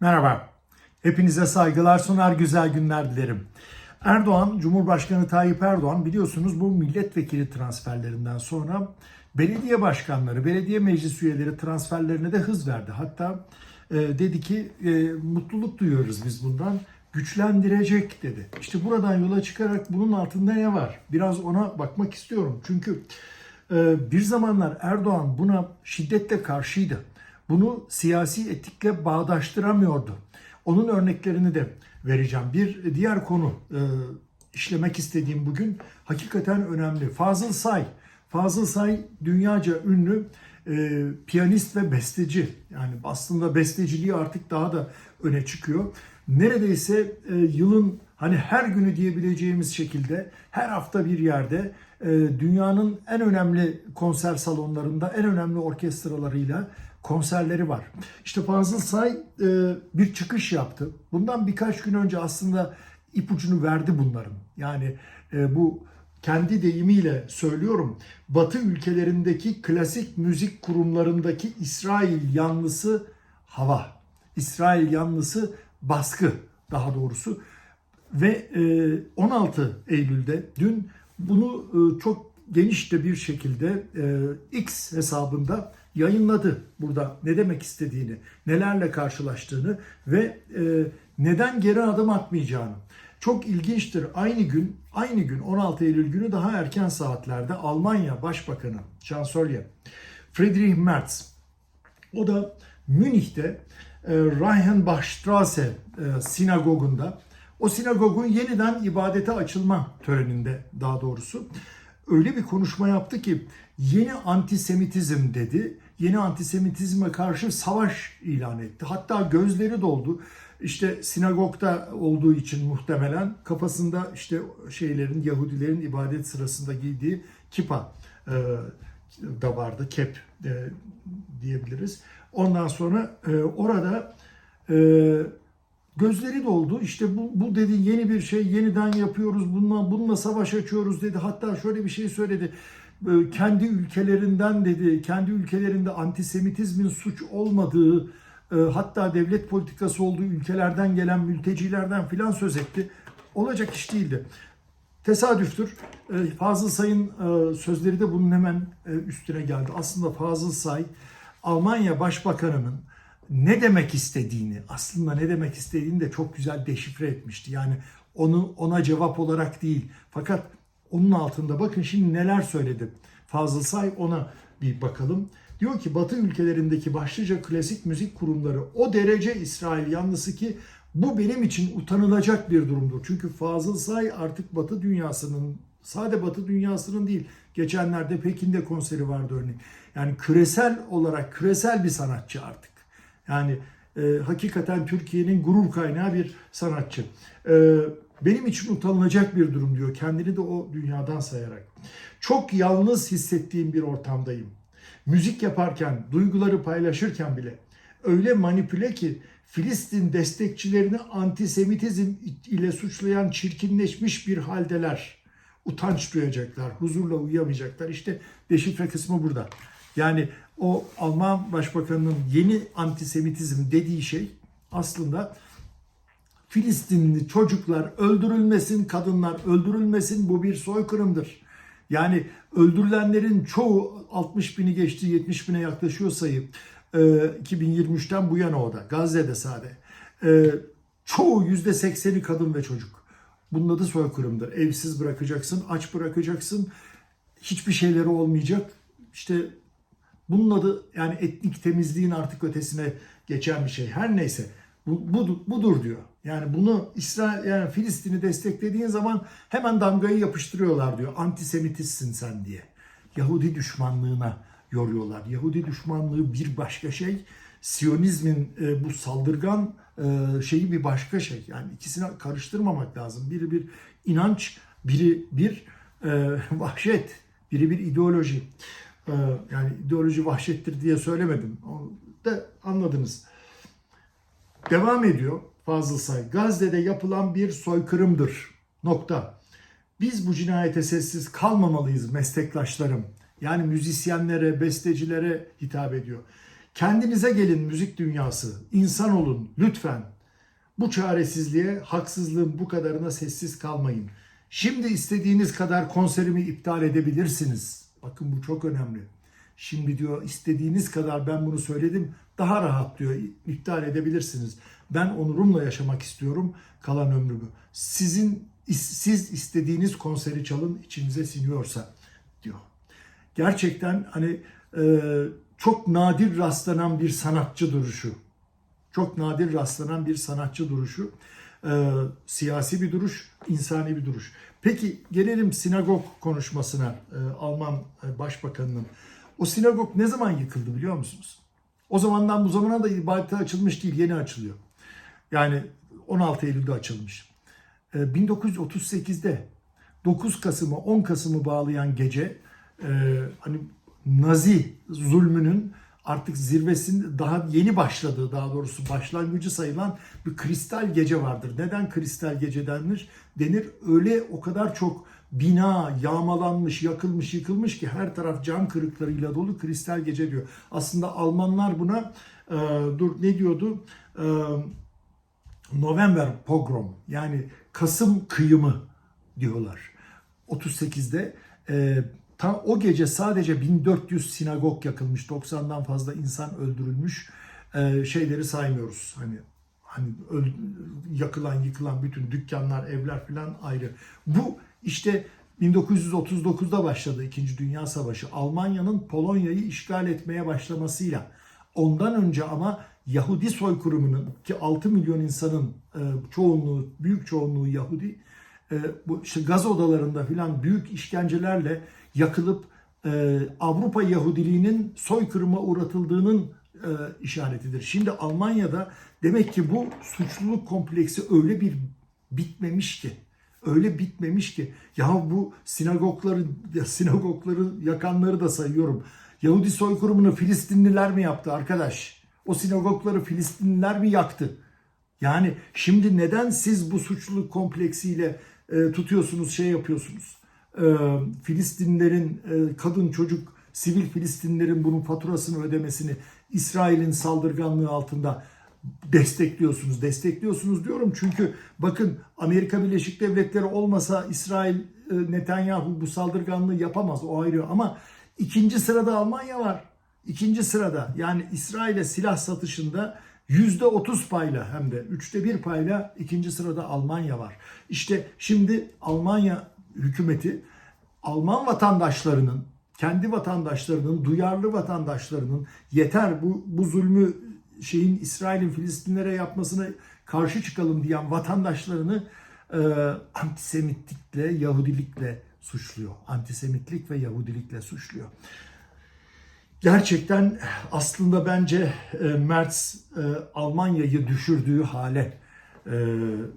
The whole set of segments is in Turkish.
Merhaba. Hepinize saygılar sunar, güzel günler dilerim. Erdoğan, Cumhurbaşkanı Tayyip Erdoğan biliyorsunuz bu milletvekili transferlerinden sonra belediye başkanları, belediye meclis üyeleri transferlerine de hız verdi. Hatta e, dedi ki e, mutluluk duyuyoruz biz bundan, güçlendirecek dedi. İşte buradan yola çıkarak bunun altında ne var? Biraz ona bakmak istiyorum. Çünkü e, bir zamanlar Erdoğan buna şiddetle karşıydı. Bunu siyasi etikle bağdaştıramıyordu. Onun örneklerini de vereceğim. Bir diğer konu e, işlemek istediğim bugün hakikaten önemli. Fazıl Say. Fazıl Say dünyaca ünlü e, piyanist ve besteci. Yani aslında besteciliği artık daha da öne çıkıyor. Neredeyse e, yılın hani her günü diyebileceğimiz şekilde her hafta bir yerde e, dünyanın en önemli konser salonlarında en önemli orkestralarıyla konserleri var. İşte Fazıl Say e, bir çıkış yaptı. Bundan birkaç gün önce aslında ipucunu verdi bunların. Yani e, bu kendi deyimiyle söylüyorum. Batı ülkelerindeki klasik müzik kurumlarındaki İsrail yanlısı hava. İsrail yanlısı baskı daha doğrusu. Ve e, 16 Eylül'de dün bunu e, çok geniş de bir şekilde e, X hesabında yayınladı burada ne demek istediğini, nelerle karşılaştığını ve e, neden geri adım atmayacağını. Çok ilginçtir. Aynı gün, aynı gün 16 Eylül günü daha erken saatlerde Almanya Başbakanı, Şansölye Friedrich Merz o da Münih'te e, Reichenbachstraße e, sinagogunda o sinagogun yeniden ibadete açılma töreninde daha doğrusu öyle bir konuşma yaptı ki yeni antisemitizm dedi. Yeni antisemitizme karşı savaş ilan etti. Hatta gözleri doldu. İşte sinagogda olduğu için muhtemelen kafasında işte şeylerin Yahudilerin ibadet sırasında giydiği kipa e, da vardı. Kep e, diyebiliriz. Ondan sonra e, orada e, gözleri doldu. İşte bu, bu dedi yeni bir şey yeniden yapıyoruz. Bununla, bununla savaş açıyoruz dedi. Hatta şöyle bir şey söyledi. E, Kendi ülkelerinden dedi, kendi ülkelerinde antisemitizmin suç olmadığı, e, hatta devlet politikası olduğu ülkelerden gelen mültecilerden filan söz etti. Olacak iş değildi. Tesadüftür. E, Fazıl Say'ın e, sözleri de bunun hemen e, üstüne geldi. Aslında Fazıl Say Almanya Başbakanı'nın ne demek istediğini, aslında ne demek istediğini de çok güzel deşifre etmişti. Yani onu ona cevap olarak değil. Fakat onun altında bakın şimdi neler söyledi. Fazıl Say ona bir bakalım. Diyor ki Batı ülkelerindeki başlıca klasik müzik kurumları o derece İsrail yanlısı ki bu benim için utanılacak bir durumdur. Çünkü Fazıl Say artık Batı dünyasının, sade Batı dünyasının değil, geçenlerde Pekin'de konseri vardı örneğin. Yani küresel olarak küresel bir sanatçı artık. Yani e, hakikaten Türkiye'nin gurur kaynağı bir sanatçı. E, benim için utanılacak bir durum diyor. Kendini de o dünyadan sayarak. Çok yalnız hissettiğim bir ortamdayım. Müzik yaparken, duyguları paylaşırken bile öyle manipüle ki Filistin destekçilerini antisemitizm ile suçlayan çirkinleşmiş bir haldeler. Utanç duyacaklar, huzurla uyuyamayacaklar. İşte deşifre kısmı burada. Yani o Alman Başbakanı'nın yeni antisemitizm dediği şey aslında Filistinli çocuklar öldürülmesin, kadınlar öldürülmesin bu bir soykırımdır. Yani öldürülenlerin çoğu 60 bini geçti 70 bine yaklaşıyor sayı. Ee, 2023'ten bu yana o da Gazze'de sade. Ee, çoğu %80'i kadın ve çocuk. Bunun adı soykırımdır. Evsiz bırakacaksın, aç bırakacaksın. Hiçbir şeyleri olmayacak. İşte bunun adı yani etnik temizliğin artık ötesine geçen bir şey. Her neyse bu, budur, budur diyor. Yani bunu İsrail yani Filistin'i desteklediğin zaman hemen damgayı yapıştırıyorlar diyor. Antisemitistsin sen diye. Yahudi düşmanlığına yoruyorlar. Yahudi düşmanlığı bir başka şey. Siyonizmin e, bu saldırgan e, şeyi bir başka şey. Yani ikisini karıştırmamak lazım. Biri bir inanç, biri bir e, vahşet, biri bir ideoloji. E, yani ideoloji vahşettir diye söylemedim. Onu da anladınız. Devam ediyor Fazıl Say. Gazze'de yapılan bir soykırımdır. Nokta. Biz bu cinayete sessiz kalmamalıyız meslektaşlarım. Yani müzisyenlere, bestecilere hitap ediyor. Kendinize gelin müzik dünyası. İnsan olun lütfen. Bu çaresizliğe, haksızlığın bu kadarına sessiz kalmayın. Şimdi istediğiniz kadar konserimi iptal edebilirsiniz. Bakın bu çok önemli. Şimdi diyor istediğiniz kadar ben bunu söyledim. Daha rahat diyor iptal edebilirsiniz. Ben onurumla yaşamak istiyorum kalan ömrümü. Sizin siz istediğiniz konseri çalın içinize siniyorsa diyor. Gerçekten hani e, çok nadir rastlanan bir sanatçı duruşu. Çok nadir rastlanan bir sanatçı duruşu. E, siyasi bir duruş, insani bir duruş. Peki gelelim sinagog konuşmasına e, Alman e, Başbakanı'nın. O sinagog ne zaman yıkıldı biliyor musunuz? O zamandan bu zamana da ibadete açılmış değil, yeni açılıyor. Yani 16 Eylül'de açılmış. E, 1938'de 9 Kasım'ı 10 Kasım'ı bağlayan gece e, hani Nazi zulmünün artık zirvesinin daha yeni başladığı daha doğrusu başlangıcı sayılan bir kristal gece vardır. Neden kristal gece denir? Denir öyle o kadar çok bina yağmalanmış, yakılmış, yıkılmış ki her taraf cam kırıklarıyla dolu kristal gece diyor. Aslında Almanlar buna e, dur ne diyordu? E, November pogrom yani Kasım kıyımı diyorlar. 38'de e, tam o gece sadece 1400 sinagog yakılmış, 90'dan fazla insan öldürülmüş. E, şeyleri saymıyoruz. Hani hani öl- yakılan, yıkılan bütün dükkanlar, evler falan ayrı. Bu işte 1939'da başladı 2. Dünya Savaşı. Almanya'nın Polonya'yı işgal etmeye başlamasıyla. Ondan önce ama Yahudi soykırımının ki 6 milyon insanın e, çoğunluğu, büyük çoğunluğu Yahudi e, bu işte gaz odalarında filan büyük işkencelerle yakılıp e, Avrupa Yahudiliğinin soykırıma uğratıldığının e, işaretidir. Şimdi Almanya'da demek ki bu suçluluk kompleksi öyle bir bitmemiş ki öyle bitmemiş ki ya bu sinagogları sinagogları yakanları da sayıyorum. Yahudi soykırımını Filistinliler mi yaptı arkadaş? O sinagogları Filistinliler mi yaktı? Yani şimdi neden siz bu suçluluk kompleksiyle e, tutuyorsunuz, şey yapıyorsunuz? E, Filistinlerin e, kadın çocuk sivil Filistinlerin bunun faturasını ödemesini İsrail'in saldırganlığı altında destekliyorsunuz. Destekliyorsunuz diyorum çünkü bakın Amerika Birleşik Devletleri olmasa İsrail e, Netanyahu bu saldırganlığı yapamaz o ayrı ama ikinci sırada Almanya var. İkinci sırada yani İsrail'e silah satışında yüzde otuz payla hem de üçte bir payla ikinci sırada Almanya var. İşte şimdi Almanya hükümeti Alman vatandaşlarının kendi vatandaşlarının, duyarlı vatandaşlarının yeter bu, bu zulmü şeyin İsrail'in Filistinlere yapmasına karşı çıkalım diyen vatandaşlarını e, antisemitlikle, Yahudilikle suçluyor. Antisemitlik ve Yahudilikle suçluyor. Gerçekten aslında bence e, Merz e, Almanya'yı düşürdüğü hale e,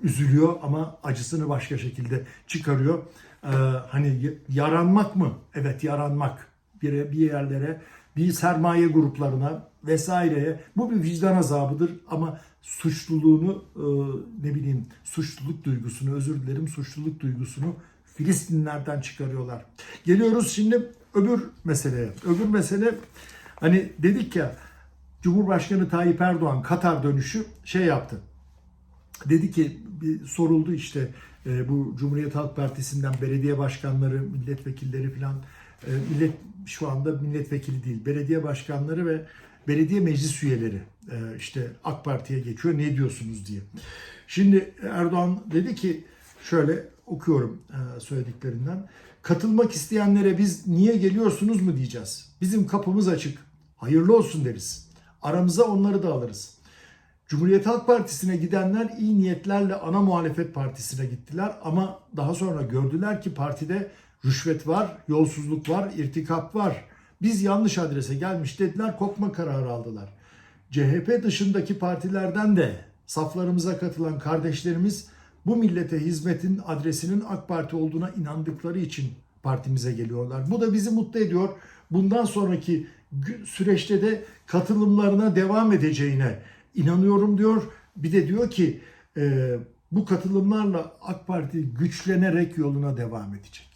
üzülüyor ama acısını başka şekilde çıkarıyor. E, hani yaranmak mı? Evet yaranmak. Bir, bir yerlere, bir sermaye gruplarına vesaireye bu bir vicdan azabıdır ama suçluluğunu e, ne bileyim suçluluk duygusunu özür dilerim suçluluk duygusunu Filistinlerden çıkarıyorlar. Geliyoruz şimdi öbür meseleye. Öbür mesele hani dedik ya Cumhurbaşkanı Tayyip Erdoğan Katar dönüşü şey yaptı. Dedi ki soruldu işte e, bu Cumhuriyet Halk Partisi'nden belediye başkanları, milletvekilleri falan e, millet şu anda milletvekili değil, belediye başkanları ve belediye meclis üyeleri e, işte AK Parti'ye geçiyor ne diyorsunuz diye. Şimdi Erdoğan dedi ki şöyle okuyorum söylediklerinden. Katılmak isteyenlere biz niye geliyorsunuz mu diyeceğiz. Bizim kapımız açık. Hayırlı olsun deriz. Aramıza onları da alırız. Cumhuriyet Halk Partisi'ne gidenler iyi niyetlerle ana muhalefet partisine gittiler ama daha sonra gördüler ki partide rüşvet var, yolsuzluk var, irtikap var. Biz yanlış adrese gelmiş dediler, kopma kararı aldılar. CHP dışındaki partilerden de saflarımıza katılan kardeşlerimiz bu millete hizmetin adresinin AK Parti olduğuna inandıkları için partimize geliyorlar. Bu da bizi mutlu ediyor. Bundan sonraki süreçte de katılımlarına devam edeceğine inanıyorum diyor. Bir de diyor ki e, bu katılımlarla AK Parti güçlenerek yoluna devam edecek.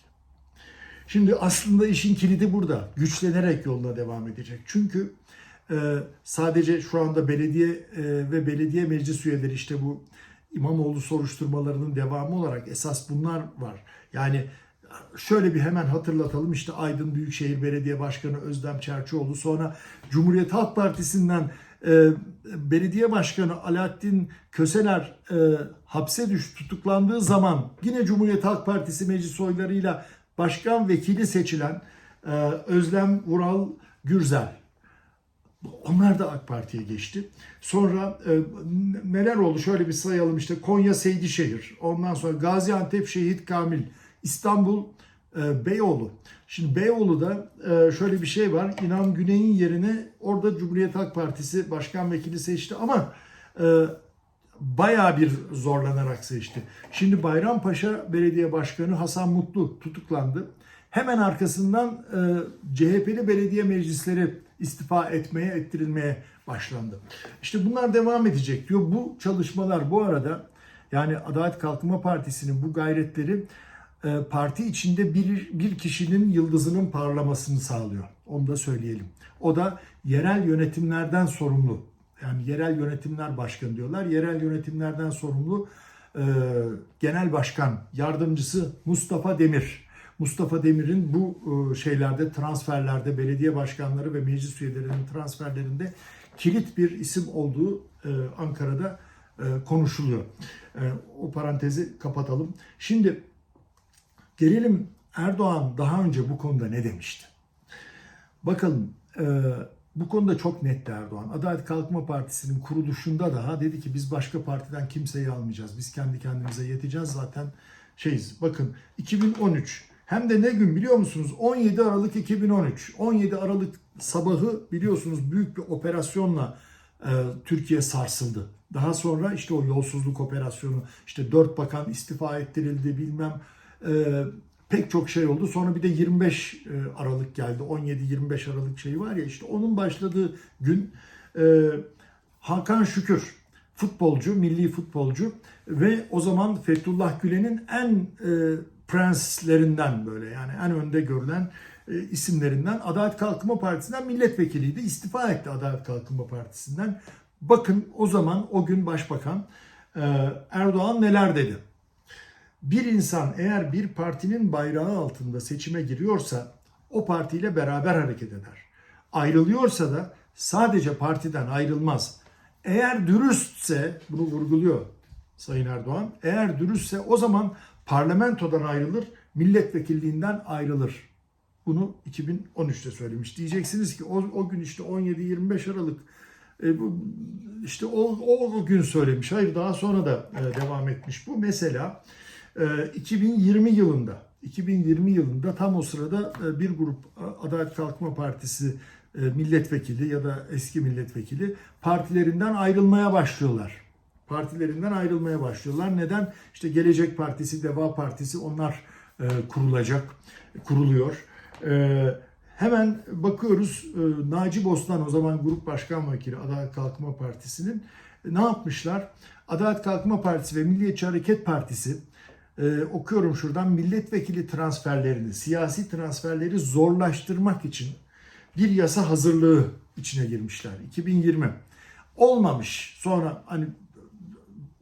Şimdi aslında işin kilidi burada. Güçlenerek yoluna devam edecek. Çünkü e, sadece şu anda belediye e, ve belediye meclis üyeleri işte bu İmamoğlu soruşturmalarının devamı olarak esas bunlar var. Yani şöyle bir hemen hatırlatalım işte Aydın Büyükşehir Belediye Başkanı Özlem Çerçioğlu sonra Cumhuriyet Halk Partisi'nden e, belediye başkanı Alaaddin Köseler e, hapse düş tutuklandığı zaman yine Cumhuriyet Halk Partisi meclis oylarıyla başkan vekili seçilen e, Özlem Vural Gürzel onlar da AK Parti'ye geçti. Sonra e, neler oldu? Şöyle bir sayalım işte Konya Seydişehir, ondan sonra Gaziantep Şehit Kamil, İstanbul e, Beyoğlu. Şimdi Beyoğlu'da e, şöyle bir şey var. İnan Güney'in yerine orada Cumhuriyet Halk Partisi başkan vekili seçti ama e, bayağı bir zorlanarak seçti. Şimdi Bayrampaşa Belediye Başkanı Hasan Mutlu tutuklandı. Hemen arkasından e, CHP'li belediye meclisleri istifa etmeye, ettirilmeye başlandı. İşte bunlar devam edecek diyor. Bu çalışmalar bu arada yani Adalet Kalkınma Partisi'nin bu gayretleri parti içinde bir, bir kişinin yıldızının parlamasını sağlıyor. Onu da söyleyelim. O da yerel yönetimlerden sorumlu. Yani yerel yönetimler başkanı diyorlar. Yerel yönetimlerden sorumlu e, genel başkan yardımcısı Mustafa Demir. Mustafa Demir'in bu e, şeylerde transferlerde belediye başkanları ve meclis üyelerinin transferlerinde kilit bir isim olduğu e, Ankara'da e, konuşuluyor. E, o parantezi kapatalım. Şimdi gelelim Erdoğan daha önce bu konuda ne demişti? Bakalım e, bu konuda çok netti Erdoğan. Adalet Kalkınma Partisi'nin kuruluşunda daha dedi ki biz başka partiden kimseyi almayacağız. Biz kendi kendimize yeteceğiz zaten şeyiz. Bakın 2013 hem de ne gün biliyor musunuz? 17 Aralık 2013. 17 Aralık sabahı biliyorsunuz büyük bir operasyonla e, Türkiye sarsıldı. Daha sonra işte o yolsuzluk operasyonu, işte dört bakan istifa ettirildi bilmem e, pek çok şey oldu. Sonra bir de 25 e, Aralık geldi. 17-25 Aralık şeyi var ya işte onun başladığı gün e, Hakan Şükür futbolcu, milli futbolcu ve o zaman Fethullah Gülen'in en e, prenslerinden böyle yani en önde görülen e, isimlerinden Adalet Kalkınma Partisi'nden milletvekiliydi. İstifa etti Adalet Kalkınma Partisi'nden. Bakın o zaman o gün başbakan e, Erdoğan neler dedi. Bir insan eğer bir partinin bayrağı altında seçime giriyorsa o partiyle beraber hareket eder. Ayrılıyorsa da sadece partiden ayrılmaz. Eğer dürüstse, bunu vurguluyor Sayın Erdoğan, eğer dürüstse o zaman parlamentodan ayrılır, milletvekilliğinden ayrılır. Bunu 2013'te söylemiş. Diyeceksiniz ki o, o gün işte 17-25 Aralık e, bu, işte o, o, gün söylemiş. Hayır daha sonra da e, devam etmiş bu. Mesela 2020 yılında 2020 yılında tam o sırada e, bir grup Adalet Kalkınma Partisi e, milletvekili ya da eski milletvekili partilerinden ayrılmaya başlıyorlar partilerinden ayrılmaya başlıyorlar. Neden? İşte Gelecek Partisi, Deva Partisi onlar e, kurulacak, kuruluyor. E, hemen bakıyoruz e, Naci Bostan o zaman Grup Başkan Vekili Adalet Kalkınma Partisi'nin e, ne yapmışlar? Adalet Kalkınma Partisi ve Milliyetçi Hareket Partisi e, okuyorum şuradan milletvekili transferlerini, siyasi transferleri zorlaştırmak için bir yasa hazırlığı içine girmişler. 2020 olmamış. Sonra hani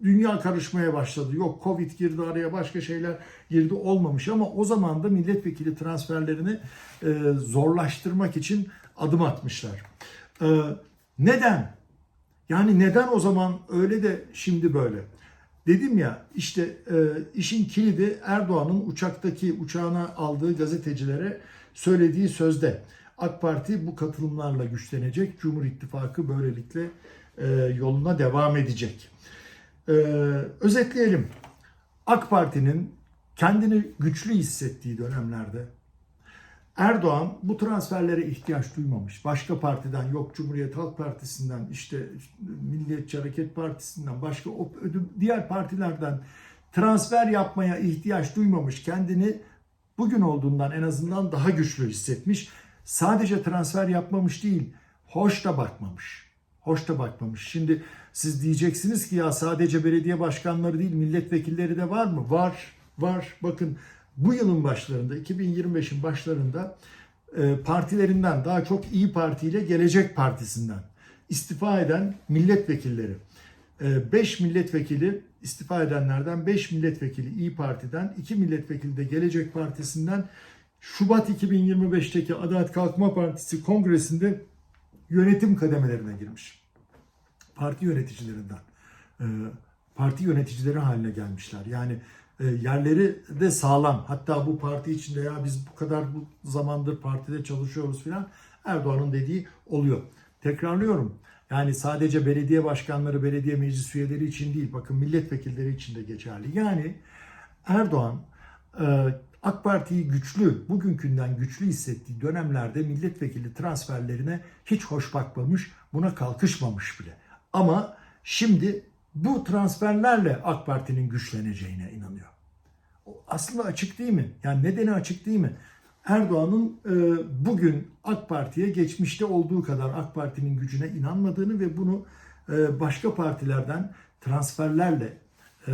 dünya karışmaya başladı. Yok Covid girdi araya başka şeyler girdi olmamış ama o zaman da milletvekili transferlerini e, zorlaştırmak için adım atmışlar. E, neden? Yani neden o zaman öyle de şimdi böyle? Dedim ya işte e, işin kilidi Erdoğan'ın uçaktaki uçağına aldığı gazetecilere söylediği sözde. AK Parti bu katılımlarla güçlenecek. Cumhur İttifakı böylelikle e, yoluna devam edecek. Ee, özetleyelim. AK Parti'nin kendini güçlü hissettiği dönemlerde Erdoğan bu transferlere ihtiyaç duymamış. Başka partiden yok Cumhuriyet Halk Partisi'nden işte Milliyetçi Hareket Partisi'nden başka diğer partilerden transfer yapmaya ihtiyaç duymamış. Kendini bugün olduğundan en azından daha güçlü hissetmiş. Sadece transfer yapmamış değil, hoş da bakmamış. Hoş da bakmamış. Şimdi siz diyeceksiniz ki ya sadece belediye başkanları değil milletvekilleri de var mı? Var, var. Bakın bu yılın başlarında 2025'in başlarında e, partilerinden daha çok İyi Parti ile Gelecek Partisi'nden istifa eden milletvekilleri 5 milletvekili istifa edenlerden 5 milletvekili İyi Parti'den 2 milletvekili de Gelecek Partisi'nden Şubat 2025'teki Adalet Kalkınma Partisi kongresinde yönetim kademelerine girmiş. Parti yöneticilerinden. e, Parti yöneticileri haline gelmişler. Yani e, yerleri de sağlam. Hatta bu parti içinde ya biz bu kadar bu zamandır partide çalışıyoruz filan Erdoğan'ın dediği oluyor. Tekrarlıyorum. Yani sadece belediye başkanları, belediye meclis üyeleri için değil, bakın milletvekilleri için de geçerli. Yani Erdoğan e, AK Parti'yi güçlü, bugünkünden güçlü hissettiği dönemlerde milletvekili transferlerine hiç hoş bakmamış, buna kalkışmamış bile. Ama şimdi bu transferlerle AK Parti'nin güçleneceğine inanıyor. Aslında açık değil mi? Yani nedeni açık değil mi? Erdoğan'ın e, bugün AK Parti'ye geçmişte olduğu kadar AK Parti'nin gücüne inanmadığını ve bunu e, başka partilerden transferlerle e,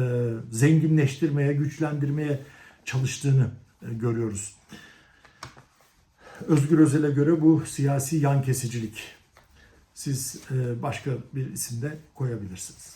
zenginleştirmeye, güçlendirmeye çalıştığını e, görüyoruz. Özgür Özel'e göre bu siyasi yan kesicilik. Siz e, başka bir isim de koyabilirsiniz.